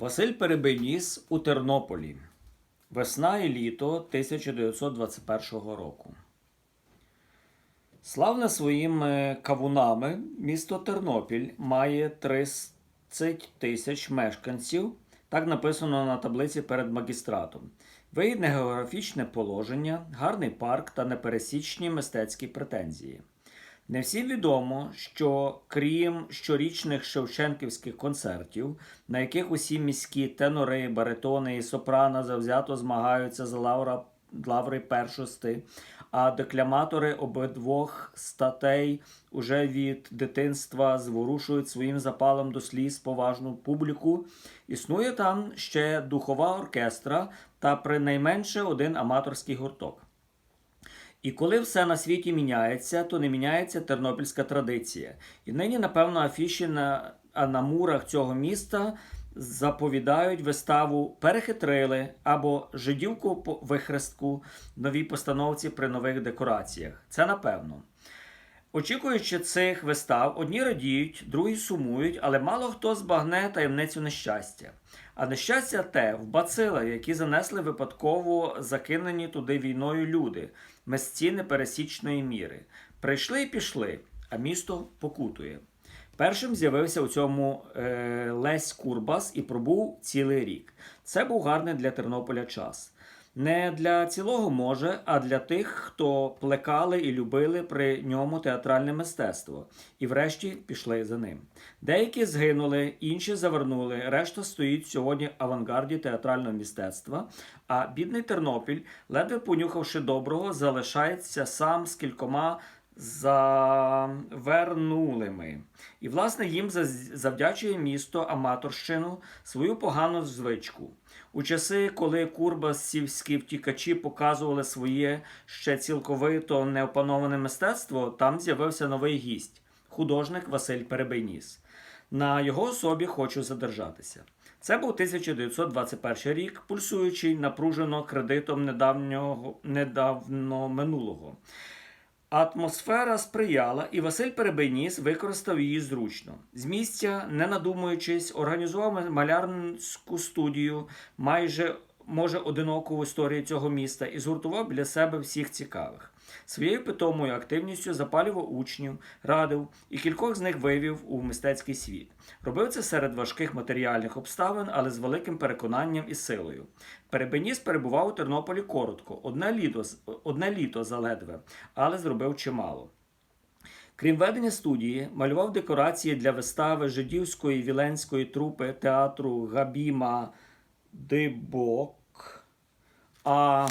Василь Перебеніс у Тернополі. Весна і літо 1921 року. Славне своїми кавунами місто Тернопіль має 30 тисяч мешканців. Так написано на таблиці перед магістратом. Вигідне географічне положення, гарний парк та непересічні мистецькі претензії. Не всім відомо, що крім щорічних шевченківських концертів, на яких усі міські тенори, баритони і сопрано завзято змагаються за лавра, лаври першости, а декламатори обидвох статей уже від дитинства зворушують своїм запалом до сліз поважну публіку. Існує там ще духова оркестра та принайменше один аматорський гурток. І коли все на світі міняється, то не міняється тернопільська традиція. І нині, напевно, афіші на, на мурах цього міста заповідають виставу Перехитрили або Жидівку по вихрестку новій постановці при нових декораціях. Це напевно. Очікуючи цих вистав, одні радіють, другі сумують, але мало хто збагне таємницю нещастя. А нещастя те в бацили, які занесли випадково закинені туди війною люди, мисці непересічної міри. Прийшли і пішли, а місто покутує. Першим з'явився у цьому е, Лесь Курбас і пробув цілий рік. Це був гарний для Тернополя час. Не для цілого може, а для тих, хто плекали і любили при ньому театральне мистецтво, і врешті пішли за ним. Деякі згинули, інші завернули. Решта стоїть сьогодні в авангарді театрального мистецтва. А бідний Тернопіль, ледве понюхавши доброго, залишається сам з кількома завернулими. І, власне, їм завдячує місто аматорщину свою погану звичку. У часи, коли курбасівські втікачі показували своє ще цілковито неопановане мистецтво, там з'явився новий гість художник Василь Перебийніс. На його особі хочу задержатися. Це був 1921 рік, пульсуючий напружено кредитом недавнього, недавно минулого. Атмосфера сприяла, і Василь Перебийніс використав її зручно. З місця, не надумуючись, організував малярську студію, майже може одиноку в історії цього міста, і згуртував біля себе всіх цікавих. Своєю питомою активністю запалював учнів, радив і кількох з них вивів у мистецький світ. Робив це серед важких матеріальних обставин, але з великим переконанням і силою. Перебеніс перебував у Тернополі коротко, одне літо, одне літо заледве, але зробив чимало. Крім ведення студії, малював декорації для вистави жидівської віленської трупи театру Габіма Дибок. А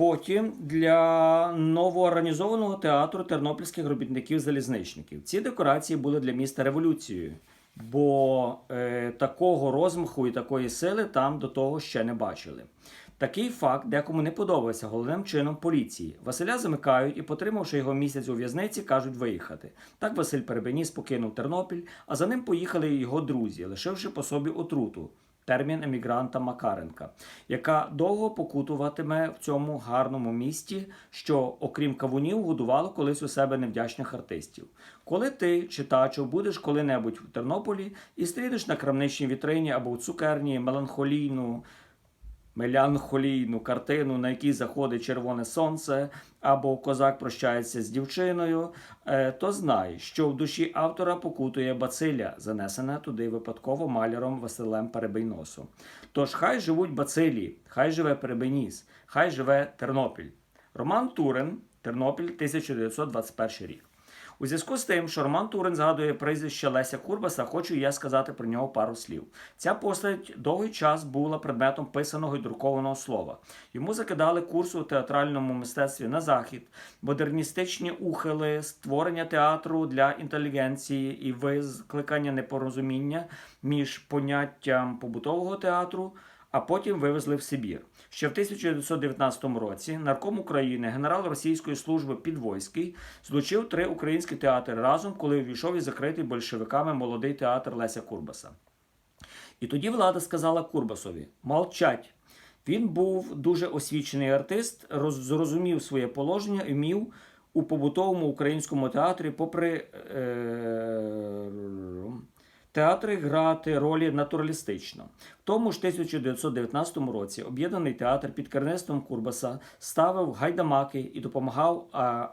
Потім для новоорганізованого театру тернопільських робітників-залізничників. Ці декорації були для міста революцією, бо е, такого розмаху і такої сили там до того ще не бачили. Такий факт декому не подобався головним чином поліції. Василя замикають і, потримавши його місяць у в'язниці, кажуть виїхати. Так Василь Перебеніс покинув Тернопіль, а за ним поїхали його друзі, лишивши по собі отруту термін емігранта Макаренка, яка довго покутуватиме в цьому гарному місті, що, окрім кавунів, годувало колись у себе невдячних артистів. Коли ти, читачу, будеш коли-небудь в Тернополі і стрінеш на крамничній вітрині або в цукерні меланхолійну. Меланхолійну картину, на якій заходить червоне сонце, або козак прощається з дівчиною, е, то знай, що в душі автора покутує бациля, занесена туди випадково маляром Василем Перебийносом. Тож хай живуть бацилі, хай живе Перебийніс, хай живе Тернопіль. Роман Турин, Тернопіль, 1921 рік. У зв'язку з тим, що Роман Турин згадує прізвище Леся Курбаса, хочу я сказати про нього пару слів. Ця постать довгий час була предметом писаного і друкованого слова. Йому закидали курс у театральному мистецтві на захід, модерністичні ухили, створення театру для інтелігенції і викликання непорозуміння між поняттям побутового театру. А потім вивезли в Сибір. Ще в 1919 році нарком України, генерал російської служби Підвойський, злучив три українські театри разом, коли увійшов і закритий большевиками молодий театр Леся Курбаса. І тоді влада сказала Курбасові: молчать. Він був дуже освічений артист, роз- зрозумів своє положення і вмів у побутовому українському театрі, попри е, театри грати ролі натуралістично. В тому ж 1919 році об'єднаний театр під керівництвом Курбаса ставив гайдамаки і допомагав а,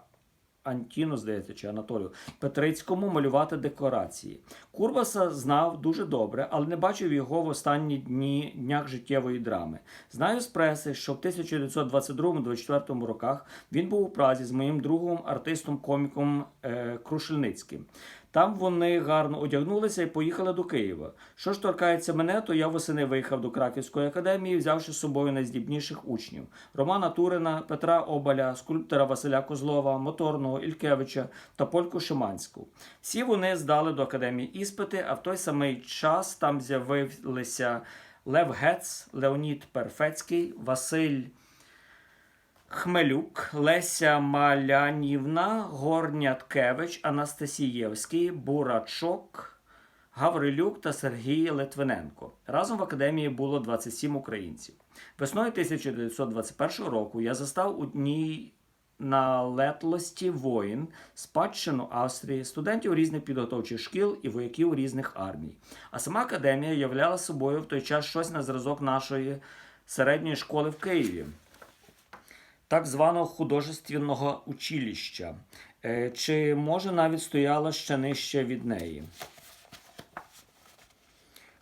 Антіну, здається, чи Анатолію Петрицькому малювати декорації. Курбаса знав дуже добре, але не бачив його в останні дні днях життєвої драми. Знаю з преси, що в 1922-24 роках він був у Празі з моїм другом, артистом, коміком е, Крушельницьким. Там вони гарно одягнулися і поїхали до Києва. Що ж торкається мене, то я восени виїхав до Краківської академії, взявши з собою найздібніших учнів: Романа Турина, Петра Обаля, скульптора Василя Козлова, Моторного, Ількевича та Польку Шиманську. Всі вони здали до академії іспити, а в той самий час там з'явилися Лев Гец, Леонід Перфецький, Василь. Хмелюк, Леся Малянівна, Горняткевич, Анастасієвський, Бурачок, Гаврилюк та Сергій Литвиненко. Разом в академії було 27 українців. Весною 1921 року я застав у дній налетлості воїн, спадщину Австрії, студентів різних підготовчих шкіл і вояків різних армій. А сама академія являла собою в той час щось на зразок нашої середньої школи в Києві так званого художественного училища, Е, чи може навіть стояла ще нижче від неї.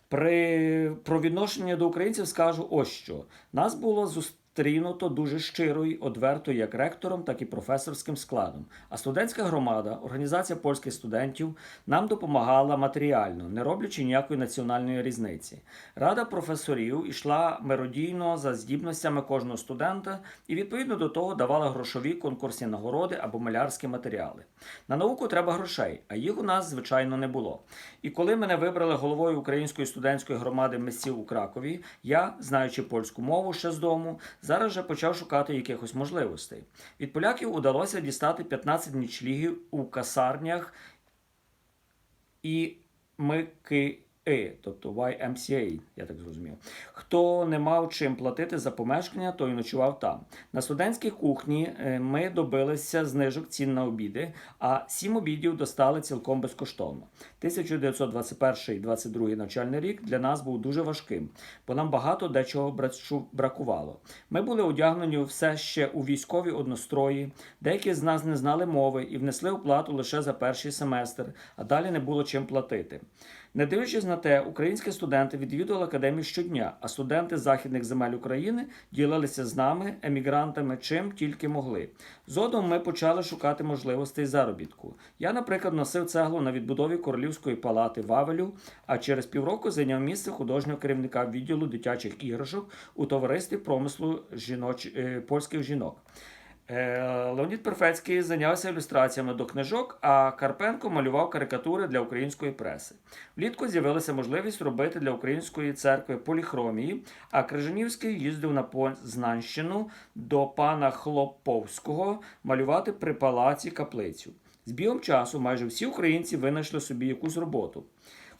При, про відношення до українців скажу ось що. Нас було зустрінуто дуже щиро й одверто як ректором, так і професорським складом. А студентська громада, організація польських студентів, нам допомагала матеріально, не роблячи ніякої національної різниці. Рада професорів йшла меродійно за здібностями кожного студента і відповідно до того давала грошові конкурсні нагороди або малярські матеріали. На науку треба грошей, а їх у нас звичайно не було. І коли мене вибрали головою української студентської громади митців у Кракові, я, знаючи польську мову ще з дому, зараз же почав шукати якихось можливостей. Від поляків удалося дістати 15 нічлігів у касарнях і Мики. Тобто YMCA, я так зрозумів. Хто не мав чим платити за помешкання, той ночував там. На студентській кухні е, ми добилися знижок цін на обіди, а сім обідів достали цілком безкоштовно. 1921-22 навчальний рік для нас був дуже важким, бо нам багато дечого бракувало. Ми були одягнені все ще у військові однострої, деякі з нас не знали мови і внесли оплату лише за перший семестр, а далі не було чим платити. Не дивлячись на те, українські студенти відвідували академію щодня, а студенти західних земель України ділилися з нами, емігрантами, чим тільки могли. Згодом ми почали шукати можливостей заробітку. Я, наприклад, носив цеглу на відбудові Королівської палати Вавелю, а через півроку зайняв місце художнього керівника відділу дитячих іграшок у товаристві промислу жіноч... е, польських жінок. Е, Леонід Перфецький зайнявся ілюстраціями до книжок, а Карпенко малював карикатури для української преси. Влітку з'явилася можливість робити для української церкви поліхромії, а Крижанівський їздив на Познанщину до пана Хлоповського малювати при палаці каплицю. З бігом часу майже всі українці винайшли собі якусь роботу.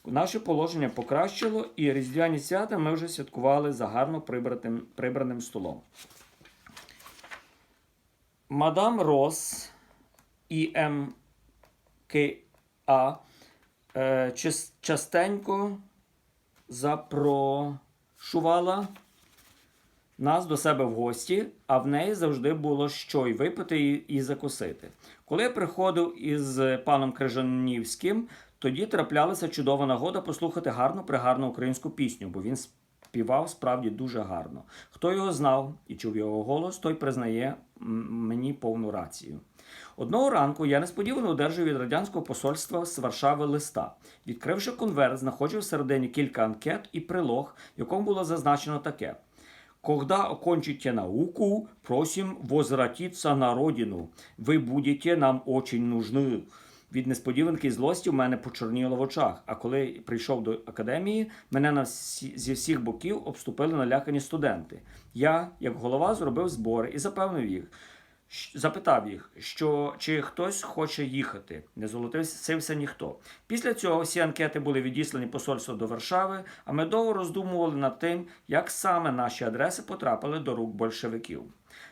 Наше положення покращило, і різдвяні свята ми вже святкували за гарно прибраним, прибраним столом. Мадам Рос ІМКА е, частенько запрошувала нас до себе в гості, а в неї завжди було що й випити, і, і закусити. Коли я приходив із паном Крижанівським, тоді траплялася чудова нагода послухати гарну пригарну українську пісню, бо він співав справді дуже гарно. Хто його знав і чув його голос, той признає мені повну рацію. Одного ранку я несподівано одержав від радянського посольства з Варшави листа. Відкривши конверт, знаходжу всередині кілька анкет і прилог, в якому було зазначено таке. Когда окончите науку, просим возвратиться на родину. Ви будете нам очень нужны. Від несподіванки і злості в мене почорніло в очах. А коли прийшов до академії, мене на всі, зі всіх боків обступили налякані студенти. Я, як голова, зробив збори і запевнив їх, запитав їх, що чи хтось хоче їхати. Не золотився ніхто. Після цього всі анкети були відіслані посольству до Варшави, а ми довго роздумували над тим, як саме наші адреси потрапили до рук большевиків.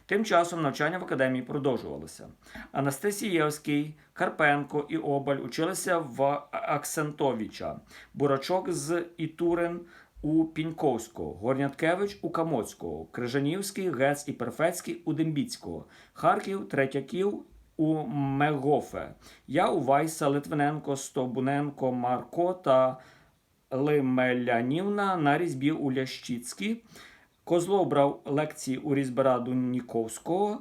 Тим часом навчання в академії продовжувалося. Анастасієвський, Карпенко і Обаль училися в Аксентовича, Бурачок з Ітурин у Піньковського, Горняткевич у Камоцького, Крижанівський, Гец і Перфецький у Дембіцького, Харків, Третяків у Мегофе, я у Вайса, Литвиненко, Стобуненко, Марко та Лимелянівна на різьбі у Лящицькій. Козлов брав лекції у Різбераду Ніковського.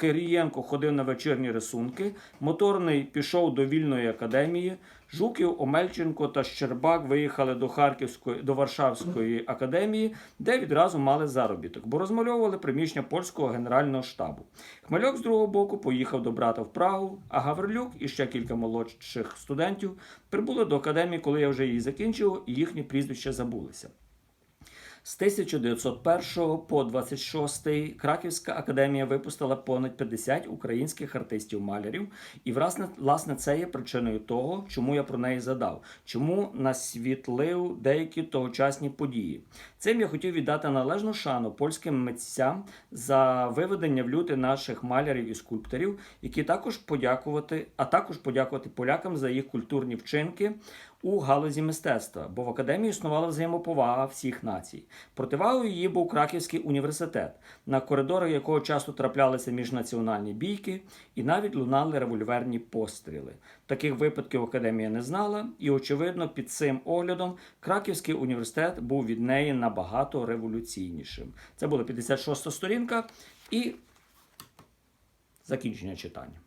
Кирієнко ходив на вечірні рисунки. Моторний пішов до вільної академії. Жуків, Омельченко та Щербак виїхали до Харківської до Варшавської академії, де відразу мали заробіток, бо розмальовували приміщення польського генерального штабу. Хмельок з другого боку поїхав до брата в Прагу, а Гаврилюк і ще кілька молодших студентів прибули до академії, коли я вже її закінчив, і їхні прізвища забулися. З 1901 по 26 Краківська академія випустила понад 50 українських артистів-малярів, і власне, власне це є причиною того, чому я про неї задав, чому насвітлив деякі тогочасні події. Цим я хотів віддати належну шану польським митцям за виведення в люти наших малярів і скульпторів, які також подякувати, а також подякувати полякам за їх культурні вчинки у галузі мистецтва, бо в академії існувала взаємоповага всіх націй. Противагою її був Краківський університет, на коридорах якого часто траплялися міжнаціональні бійки і навіть лунали револьверні постріли. Таких випадків академія не знала, і, очевидно, під цим оглядом Краківський університет був від неї набагато революційнішим. Це була 56 сторінка і закінчення читання.